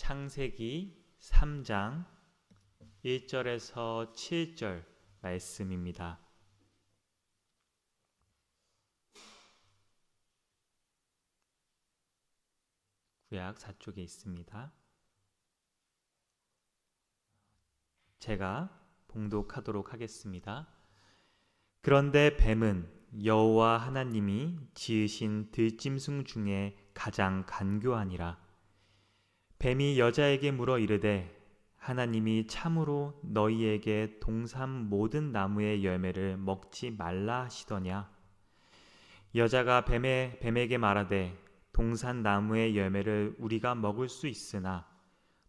창세기 3장 1절에서 7절 말씀입니다. 구약 4쪽에 있습니다. 제가 봉독하도록 하겠습니다. 그런데 뱀은 여호와 하나님이 지으신 들짐승 중에 가장 간교하니라. 뱀이 여자에게 물어 이르되 하나님이 참으로 너희에게 동산 모든 나무의 열매를 먹지 말라 하시더냐. 여자가 뱀에, 뱀에게 말하되 동산 나무의 열매를 우리가 먹을 수 있으나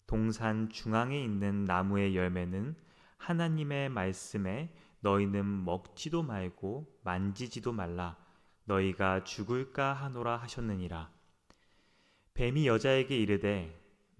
동산 중앙에 있는 나무의 열매는 하나님의 말씀에 너희는 먹지도 말고 만지지도 말라 너희가 죽을까 하노라 하셨느니라 뱀이 여자에게 이르되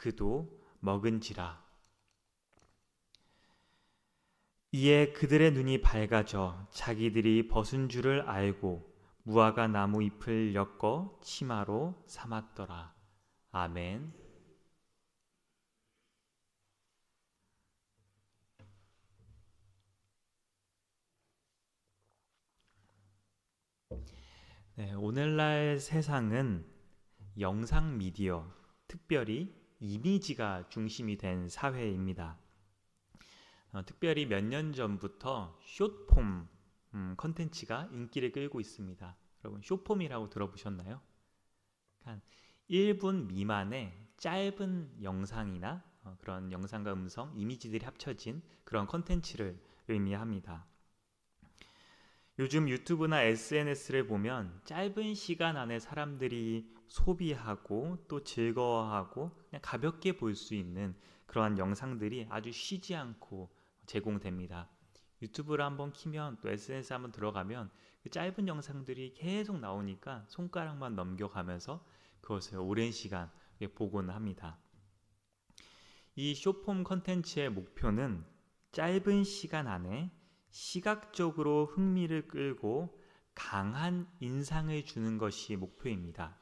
그도 먹은지라 이에 그들의 눈이 밝아져 자기들이 벗은 줄을 알고 무화과 나무 잎을 엮어 치마로 삼았더라. 아멘. 네, 오늘날 세상은 영상 미디어, 특별히 이미지가 중심이 된 사회입니다. 어, 특별히 몇 년 전부터 숏폼 음, 컨텐츠가 인기를 끌고 있습니다. 여러분 숏폼이라고 들어보셨나요? 한 1분 미만의 짧은 영상이나 어, 그런 영상과 음성, 이미지들이 합쳐진 그런 컨텐츠를 의미합니다. 요즘 유튜브나 SNS를 보면 짧은 시간 안에 사람들이 소비하고 또 즐거워하고 그냥 가볍게 볼 수 있는 그러한 영상들이 아주 쉬지 않고 제공됩니다. 유튜브를 한번 키면 또 SNS 한번 들어가면 그 짧은 영상들이 계속 나오니까 손가락만 넘겨가면서 그것을 오랜 시간 보곤 합니다. 이 쇼폼 컨텐츠의 목표는 짧은 시간 안에 시각적으로 흥미를 끌고 강한 인상을 주는 것이 목표입니다.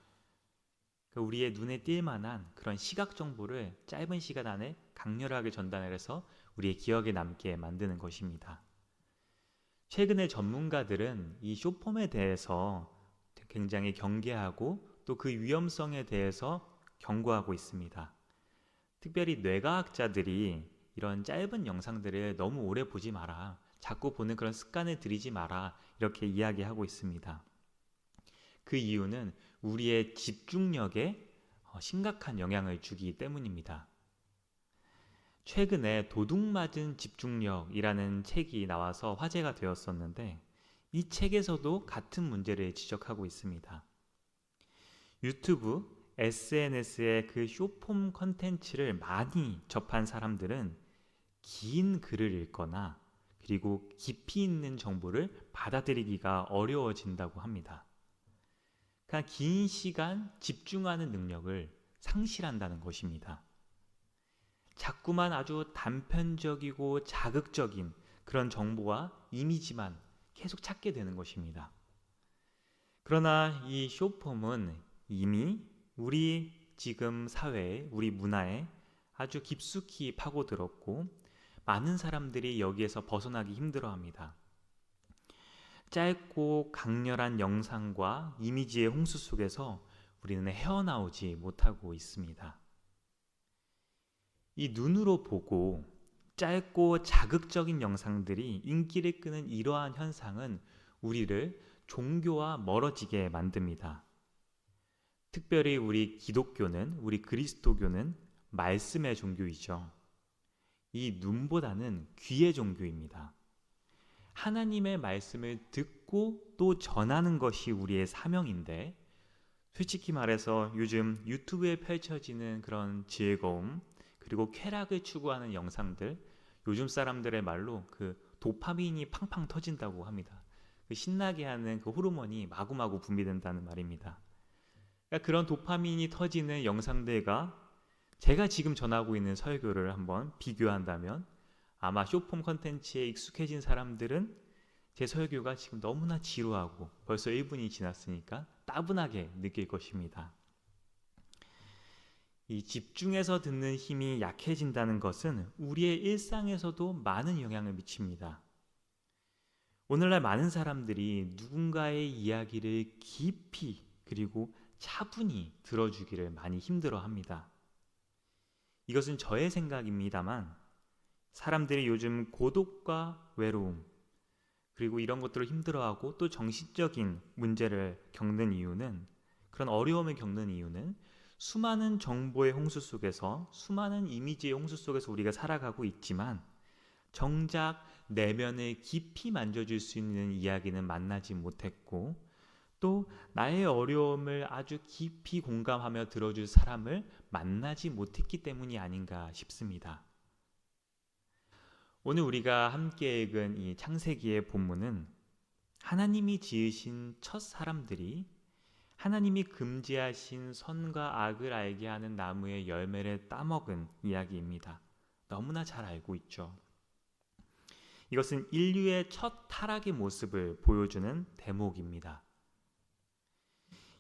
우리의 눈에 띌 만한 그런 시각 정보를 짧은 시간 안에 강렬하게 전달해서 우리의 기억에 남게 만드는 것입니다. 최근에 전문가들은 이 쇼폼에 대해서 굉장히 경계하고 또 그 위험성에 대해서 경고하고 있습니다. 특별히 뇌과학자들이 이런 짧은 영상들을 너무 오래 보지 마라. 자꾸 보는 그런 습관을 들이지 마라. 이렇게 이야기하고 있습니다. 그 이유는 우리의 집중력에 어, 심각한 영향을 주기 때문입니다. 최근에 도둑맞은 집중력이라는 책이 나와서 화제가 되었었는데 이 책에서도 같은 문제를 지적하고 있습니다. 유튜브, SNS의 그 쇼폼 컨텐츠를 많이 접한 사람들은 긴 글을 읽거나 그리고 깊이 있는 정보를 받아들이기가 어려워진다고 합니다. 그냥 긴 시간 집중하는 능력을 상실한다는 것입니다. 자꾸만 아주 단편적이고 자극적인 그런 정보와 이미지만 계속 찾게 되는 것입니다. 그러나 이 쇼폼은 이미 우리 지금 사회에, 우리 문화에 아주 깊숙이 파고들었고 많은 사람들이 여기에서 벗어나기 힘들어 합니다. 짧고 강렬한 영상과 이미지의 홍수 속에서 우리는 헤어나오지 못하고 있습니다. 이 눈으로 보고 짧고 자극적인 영상들이 인기를 끄는 이러한 현상은 우리를 종교와 멀어지게 만듭니다. 특별히 우리 기독교는, 우리 그리스도교는 말씀의 종교이죠. 이 눈보다는 귀의 종교입니다. 하나님의 말씀을 듣고 또 전하는 것이 우리의 사명인데, 솔직히 말해서 요즘 유튜브에 펼쳐지는 그런 즐거움, 그리고 쾌락을 추구하는 영상들, 요즘 사람들의 말로 그 도파민이 팡팡 터진다고 합니다. 그 신나게 하는 그 호르몬이 마구마구 분비된다는 말입니다. 그러니까 그런 도파민이 터지는 영상들과 제가 지금 전하고 있는 설교를 한번 비교한다면 아마 쇼폼 컨텐츠에 익숙해진 사람들은 제 설교가 지금 너무나 지루하고 벌써 1분이 지났으니까 따분하게 느낄 것입니다. 이 집중해서 듣는 힘이 약해진다는 것은 우리의 일상에서도 많은 영향을 미칩니다. 오늘날 많은 사람들이 누군가의 이야기를 깊이 그리고 차분히 들어주기를 많이 힘들어 합니다. 이것은 저의 생각입니다만 사람들이 요즘 고독과 외로움 그리고 이런 것들을 힘들어하고 또 정신적인 문제를 겪는 이유는 그런 어려움을 겪는 이유는 수많은 정보의 홍수 속에서 수많은 이미지의 홍수 속에서 우리가 살아가고 있지만 정작 내면을 깊이 만져줄 수 있는 이야기는 만나지 못했고 또 나의 어려움을 아주 깊이 공감하며 들어줄 사람을 만나지 못했기 때문이 아닌가 싶습니다. 오늘 우리가 함께 읽은 이 창세기의 본문은 하나님이 지으신 첫 사람들이 하나님이 금지하신 선과 악을 알게 하는 나무의 열매를 따먹은 이야기입니다. 너무나 잘 알고 있죠. 이것은 인류의 첫 타락의 모습을 보여주는 대목입니다.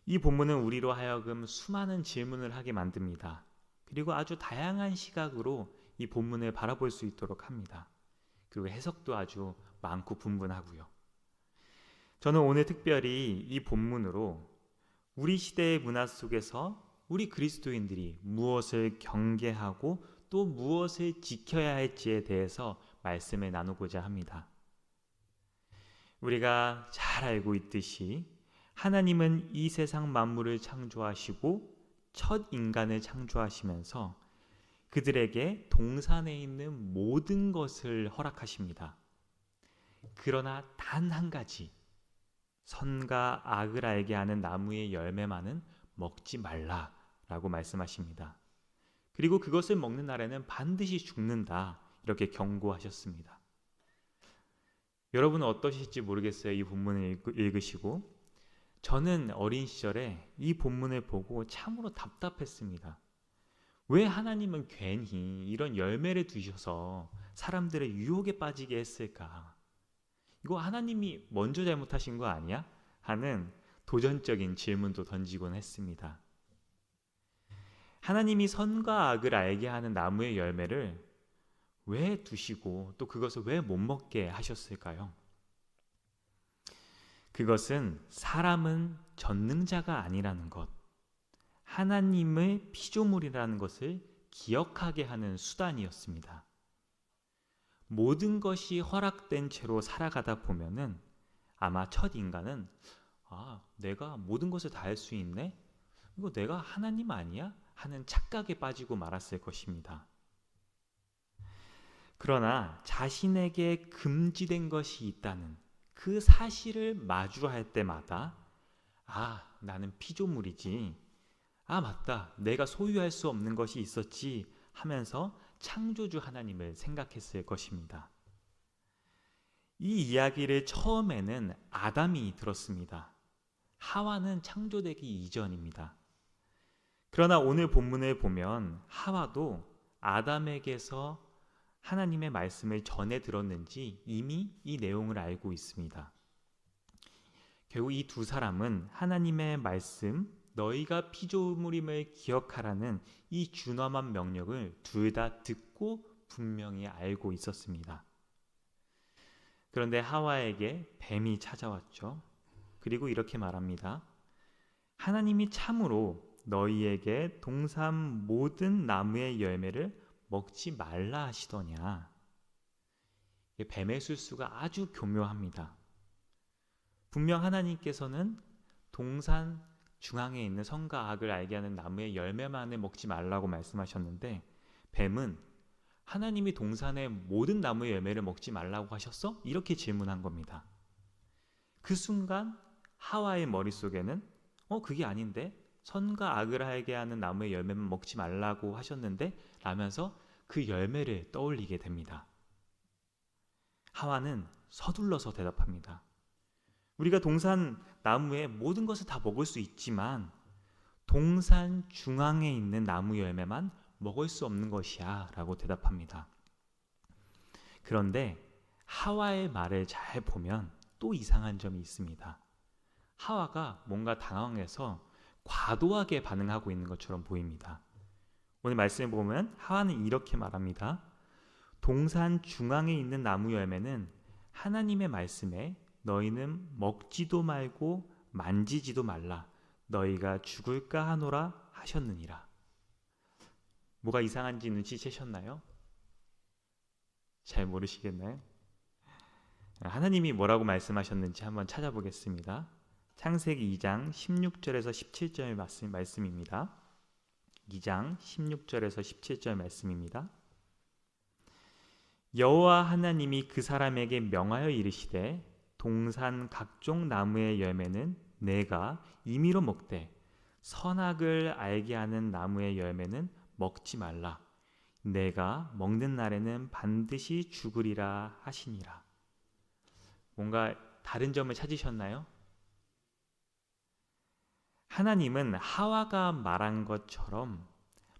이 본문은 우리로 하여금 수많은 질문을 하게 만듭니다. 그리고 아주 다양한 시각으로 이 본문을 바라볼 수 있도록 합니다. 그리고 해석도 아주 많고 분분하고요. 저는 오늘 특별히 이 본문으로 우리 시대의 문화 속에서 우리 그리스도인들이 무엇을 경계하고 또 무엇을 지켜야 할지에 대해서 말씀을 나누고자 합니다. 우리가 잘 알고 있듯이 하나님은 이 세상 만물을 창조하시고 첫 인간을 창조하시면서 그들에게 동산에 있는 모든 것을 허락하십니다. 그러나 단 한 가지, 선과 악을 알게 하는 나무의 열매만은 먹지 말라라고 말씀하십니다. 그리고 그것을 먹는 날에는 반드시 죽는다. 이렇게 경고하셨습니다. 여러분은 어떠실지 모르겠어요. 이 본문을 읽으시고 저는 어린 시절에 이 본문을 보고 참으로 답답했습니다. 왜 하나님은 괜히 이런 열매를 두셔서 사람들의 유혹에 빠지게 했을까? 이거 하나님이 먼저 잘못하신 거 아니야? 하는 도전적인 질문도 던지곤 했습니다. 하나님이 선과 악을 알게 하는 나무의 열매를 왜 두시고 또 그것을 왜 못 먹게 하셨을까요? 그것은 사람은 전능자가 아니라는 것, 하나님의 피조물이라는 것을 기억하게 하는 수단이었습니다. 모든 것이 허락된 채로 살아가다 보면은 아마 첫 인간은 아, 내가 모든 것을 다 할 수 있네? 이거 내가 하나님 아니야? 하는 착각에 빠지고 말았을 것입니다. 그러나 자신에게 금지된 것이 있다는 그 사실을 마주할 때마다 아, 나는 피조물이지. 아, 맞다. 내가 소유할 수 없는 것이 있었지 하면서 창조주 하나님을 생각했을 것입니다. 이 이야기를 처음에는 아담이 들었습니다. 하와는 창조되기 이전입니다. 그러나 오늘 본문을 보면 하와도 아담에게서 하나님의 말씀을 전해 들었는지 이미 이 내용을 알고 있습니다. 결국 이 두 사람은 하나님의 말씀, 너희가 피조물임을 기억하라는 이 준엄한 명령을 둘 다 듣고 분명히 알고 있었습니다. 그런데 하와에게 뱀이 찾아왔죠. 그리고 이렇게 말합니다. 하나님이 참으로 너희에게 동산 모든 나무의 열매를 먹지 말라 하시더냐. 뱀의 술수가 아주 교묘합니다. 분명 하나님께서는 동산 중앙에 있는 선과 악을 알게 하는 나무의 열매만을 먹지 말라고 말씀하셨는데 뱀은 하나님이 동산의 모든 나무의 열매를 먹지 말라고 하셨어? 이렇게 질문한 겁니다. 그 순간 하와의 머릿속에는 어 그게 아닌데 선과 악을 알게 하는 나무의 열매만 먹지 말라고 하셨는데 라면서 그 열매를 떠올리게 됩니다. 하와는 서둘러서 대답합니다. 우리가 동산 나무의 모든 것을 다 먹을 수 있지만 동산 중앙에 있는 나무 열매만 먹을 수 없는 것이야 라고 대답합니다. 그런데 하와의 말을 잘 보면 또 이상한 점이 있습니다. 하와가 뭔가 당황해서 과도하게 반응하고 있는 것처럼 보입니다. 오늘 말씀을 보면 하와는 이렇게 말합니다. 동산 중앙에 있는 나무 열매는 하나님의 말씀에 너희는 먹지도 말고 만지지도 말라 너희가 죽을까 하노라 하셨느니라. 뭐가 이상한지 눈치채셨나요? 잘 모르시겠나요? 하나님이 뭐라고 말씀하셨는지 한번 찾아보겠습니다. 창세기 2장 16절에서 17절 말씀, 말씀입니다. 2장 16절에서 17절 말씀입니다. 여호와 하나님이 그 사람에게 명하여 이르시되 동산 각종 나무의 열매는 내가 임의로 먹되 선악을 알게 하는 나무의 열매는 먹지 말라. 내가 먹는 날에는 반드시 죽으리라 하시니라. 뭔가 다른 점을 찾으셨나요? 하나님은 하와가 말한 것처럼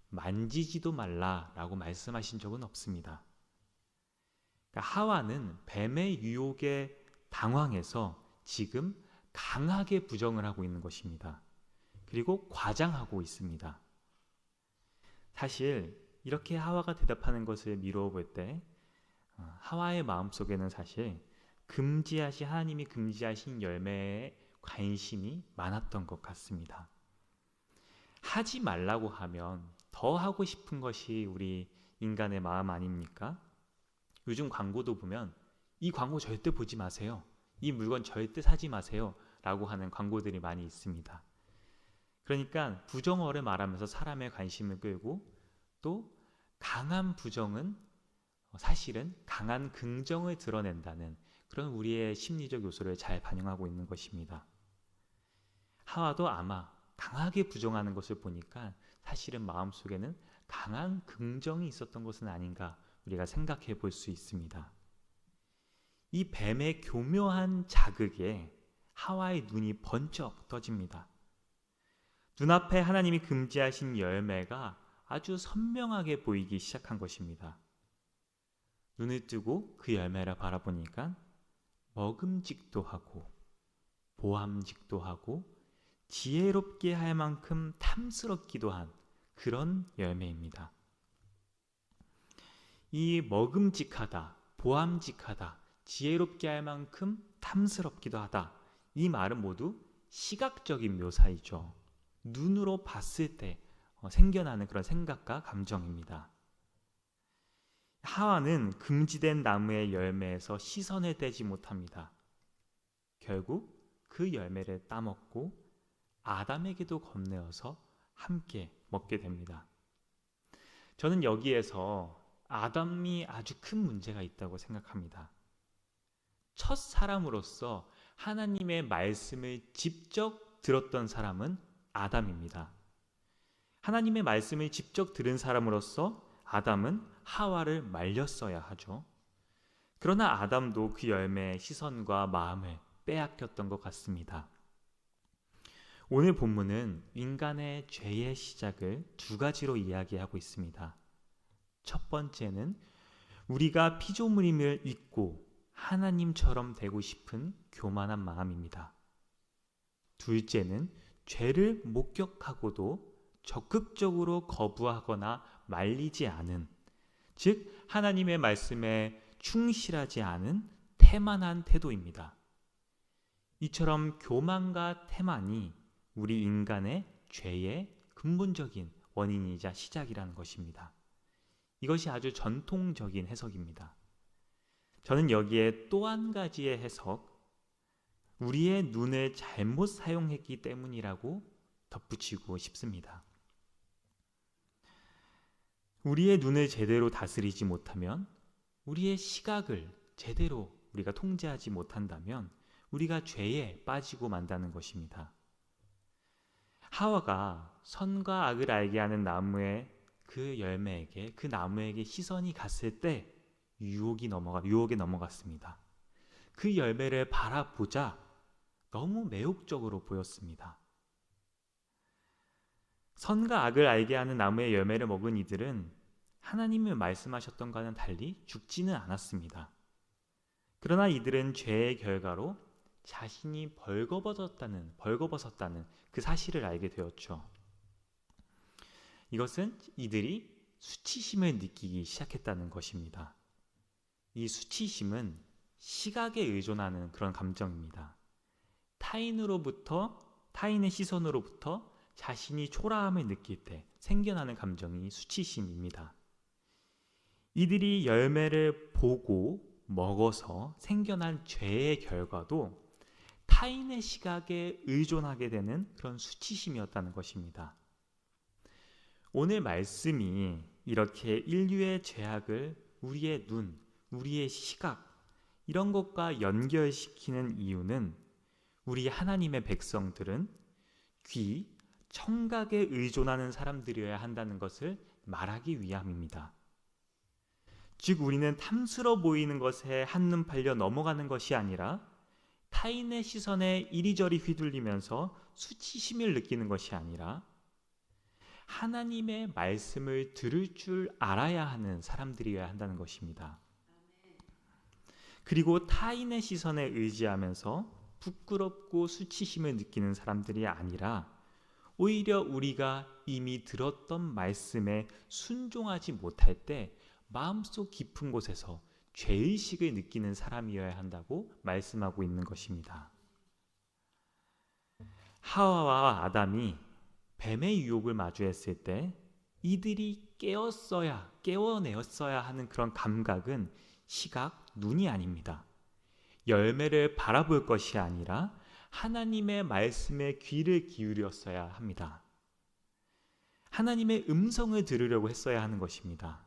만지지도 말라라고 말씀하신 적은 없습니다. 그러니까 하와는 뱀의 유혹에 당황해서 지금 강하게 부정을 하고 있는 것입니다. 그리고 과장하고 있습니다. 사실 이렇게 하와가 대답하는 것을 미루어 볼때 어, 하와의 마음 속에는 사실 금지하신 하나님이 금지하신 열매에 관심이 많았던 것 같습니다. 하지 말라고 하면 더 하고 싶은 것이 우리 인간의 마음 아닙니까? 요즘 광고도 보면 이 광고 절대 보지 마세요. 이 물건 절대 사지 마세요. 라고 하는 광고들이 많이 있습니다. 그러니까 부정어를 말하면서 사람의 관심을 끌고 또 강한 부정은 사실은 강한 긍정을 드러낸다는 그런 우리의 심리적 요소를 잘 반영하고 있는 것입니다. 하와도 아마 강하게 부정하는 것을 보니까 사실은 마음속에는 강한 긍정이 있었던 것은 아닌가 우리가 생각해 볼 수 있습니다. 이 뱀의 교묘한 자극에 하와의 눈이 번쩍 떠집니다. 눈앞에 하나님이 금지하신 열매가 아주 선명하게 보이기 시작한 것입니다. 눈을 뜨고 그 열매를 바라보니까 먹음직도 하고 보암직도 하고 지혜롭게 할 만큼 탐스럽기도 한 그런 열매입니다. 이 먹음직하다, 보암직하다, 지혜롭게 할 만큼 탐스럽기도 하다. 이 말은 모두 시각적인 묘사이죠. 눈으로 봤을 때 어, 생겨나는 그런 생각과 감정입니다. 하와는 금지된 나무의 열매에서 시선을 떼지 못합니다. 결국 그 열매를 따먹고 아담에게도 건네어서 함께 먹게 됩니다. 저는 여기에서 아담이 아주 큰 문제가 있다고 생각합니다. 첫 사람으로서 하나님의 말씀을 직접 들었던 사람은 아담입니다. 하나님의 말씀을 직접 들은 사람으로서 아담은 하와를 말렸어야 하죠. 그러나 아담도 그 열매의 시선과 마음을 빼앗겼던 것 같습니다. 오늘 본문은 인간의 죄의 시작을 두 가지로 이야기하고 있습니다. 첫 번째는 우리가 피조물임을 잊고 하나님처럼 되고 싶은 교만한 마음입니다. 둘째는 죄를 목격하고도 적극적으로 거부하거나 말리지 않은, 즉, 하나님의 말씀에 충실하지 않은 태만한 태도입니다. 이처럼 교만과 태만이 우리 인간의 죄의 근본적인 원인이자 시작이라는 것입니다. 이것이 아주 전통적인 해석입니다. 저는 여기에 또 한 가지의 해석, 우리의 눈을 잘못 사용했기 때문이라고 덧붙이고 싶습니다. 우리의 눈을 제대로 다스리지 못하면 우리의 시각을 제대로 우리가 통제하지 못한다면 우리가 죄에 빠지고 만다는 것입니다. 하와가 선과 악을 알게 하는 나무의 그 열매에게 그 나무에게 시선이 갔을 때 유혹이 넘어가 유혹에 넘어갔습니다. 그 열매를 바라보자 너무 매혹적으로 보였습니다. 선과 악을 알게 하는 나무의 열매를 먹은 이들은 하나님이 말씀하셨던과는 달리 죽지는 않았습니다. 그러나 이들은 죄의 결과로 자신이 벌거벗었다는 벌거벗었다는 그 사실을 알게 되었죠. 이것은 이들이 수치심을 느끼기 시작했다는 것입니다. 이 수치심은 시각에 의존하는 그런 감정입니다. 타인으로부터 타인의 시선으로부터 자신이 초라함을 느낄 때 생겨나는 감정이 수치심입니다. 이들이 열매를 보고 먹어서 생겨난 죄의 결과도 타인의 시각에 의존하게 되는 그런 수치심이었다는 것입니다. 오늘 말씀이 이렇게 인류의 죄악을 우리의 눈, 우리의 시각, 이런 것과 연결시키는 이유는 우리 하나님의 백성들은 귀, 청각에 의존하는 사람들이어야 한다는 것을 말하기 위함입니다. 즉, 우리는 탐스러 보이는 것에 한눈 팔려 넘어가는 것이 아니라 타인의 시선에 이리저리 휘둘리면서 수치심을 느끼는 것이 아니라 하나님의 말씀을 들을 줄 알아야 하는 사람들이어야 한다는 것입니다. 그리고 타인의 시선에 의지하면서 부끄럽고 수치심을 느끼는 사람들이 아니라 오히려 우리가 이미 들었던 말씀에 순종하지 못할 때 마음속 깊은 곳에서 죄의식을 느끼는 사람이어야 한다고 말씀하고 있는 것입니다. 하와와 아담이 뱀의 유혹을 마주했을 때 이들이 깨었어야, 깨워내었어야 하는 그런 감각은 시각, 눈이 아닙니다. 열매를 바라볼 것이 아니라 하나님의 말씀에 귀를 기울였어야 합니다. 하나님의 음성을 들으려고 했어야 하는 것입니다.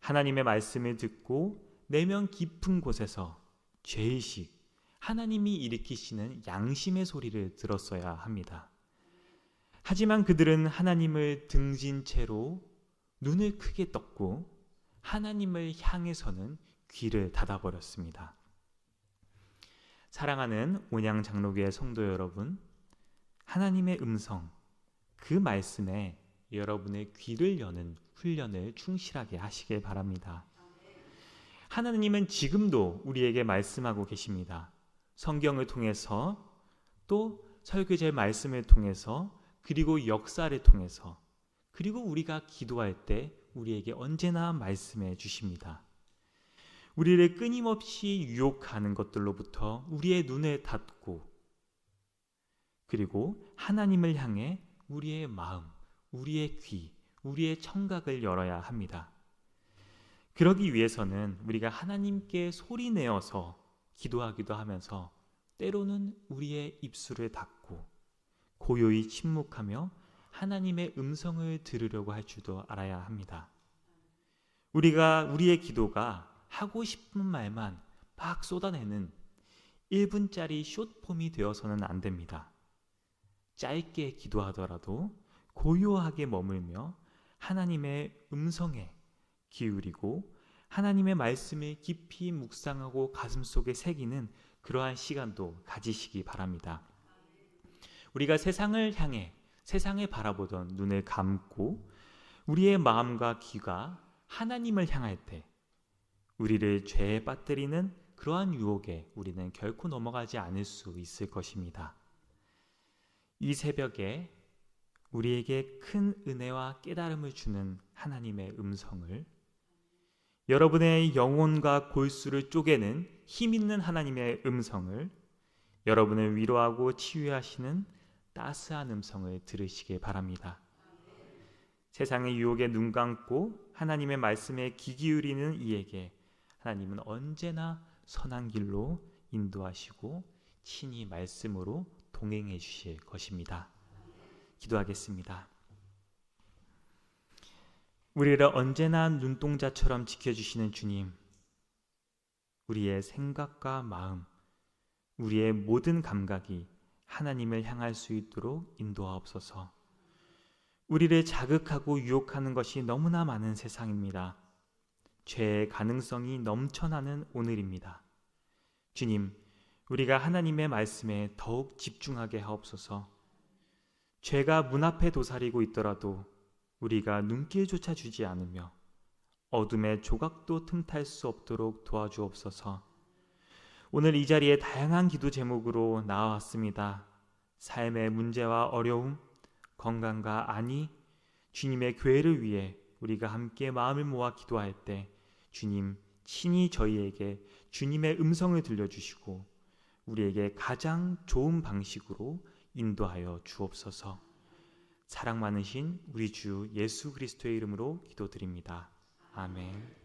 하나님의 말씀을 듣고 내면 깊은 곳에서 죄의식, 하나님이 일으키시는 양심의 소리를 들었어야 합니다. 하지만 그들은 하나님을 등진 채로 눈을 크게 떴고 하나님을 향해서는 귀를 닫아버렸습니다. 사랑하는 온양 장로교의 성도 여러분, 하나님의 음성, 그 말씀에 여러분의 귀를 여는 훈련을 충실하게 하시길 바랍니다. 하나님은 지금도 우리에게 말씀하고 계십니다. 성경을 통해서 또 설교제 말씀을 통해서 그리고 역사를 통해서 그리고 우리가 기도할 때 우리에게 언제나 말씀해 주십니다. 우리를 끊임없이 유혹하는 것들로부터 우리의 눈을 닫고 그리고 하나님을 향해 우리의 마음, 우리의 귀, 우리의 청각을 열어야 합니다. 그러기 위해서는 우리가 하나님께 소리 내어서 기도하기도 하면서 때로는 우리의 입술을 닫고 고요히 침묵하며 하나님의 음성을 들으려고 할 줄도 알아야 합니다. 우리가 우리의 기도가 하고 싶은 말만 막 쏟아내는 1분짜리 숏폼이 되어서는 안 됩니다. 짧게 기도하더라도 고요하게 머물며 하나님의 음성에 기울이고 하나님의 말씀을 깊이 묵상하고 가슴속에 새기는 그러한 시간도 가지시기 바랍니다. 우리가 세상을 향해 세상에 바라보던 눈을 감고 우리의 마음과 귀가 하나님을 향할 때 우리를 죄에 빠뜨리는 그러한 유혹에 우리는 결코 넘어가지 않을 수 있을 것입니다. 이 새벽에 우리에게 큰 은혜와 깨달음을 주는 하나님의 음성을 여러분의 영혼과 골수를 쪼개는 힘 있는 하나님의 음성을 여러분을 위로하고 치유하시는 따스한 음성을 들으시길 바랍니다. 세상의 유혹에 눈 감고 하나님의 말씀에 귀 기울이는 이에게 하나님은 언제나 선한 길로 인도하시고 친히 말씀으로 동행해 주실 것입니다. 기도하겠습니다. 우리를 언제나 눈동자처럼 지켜주시는 주님, 우리의 생각과 마음, 우리의 모든 감각이 하나님을 향할 수 있도록 인도하옵소서. 우리를 자극하고 유혹하는 것이 너무나 많은 세상입니다. 죄의 가능성이 넘쳐나는 오늘입니다. 주님, 우리가 하나님의 말씀에 더욱 집중하게 하옵소서. 죄가 문 앞에 도사리고 있더라도 우리가 눈길조차 주지 않으며 어둠의 조각도 틈탈 수 없도록 도와주옵소서. 오늘 이 자리에 다양한 기도 제목으로 나와왔습니다. 삶의 문제와 어려움, 건강과 안위, 주님의 교회를 위해 우리가 함께 마음을 모아 기도할 때 주님 친히 저희에게 주님의 음성을 들려주시고 우리에게 가장 좋은 방식으로 인도하여 주옵소서. 사랑 많으신 우리 주 예수 그리스도의 이름으로 기도드립니다. 아멘.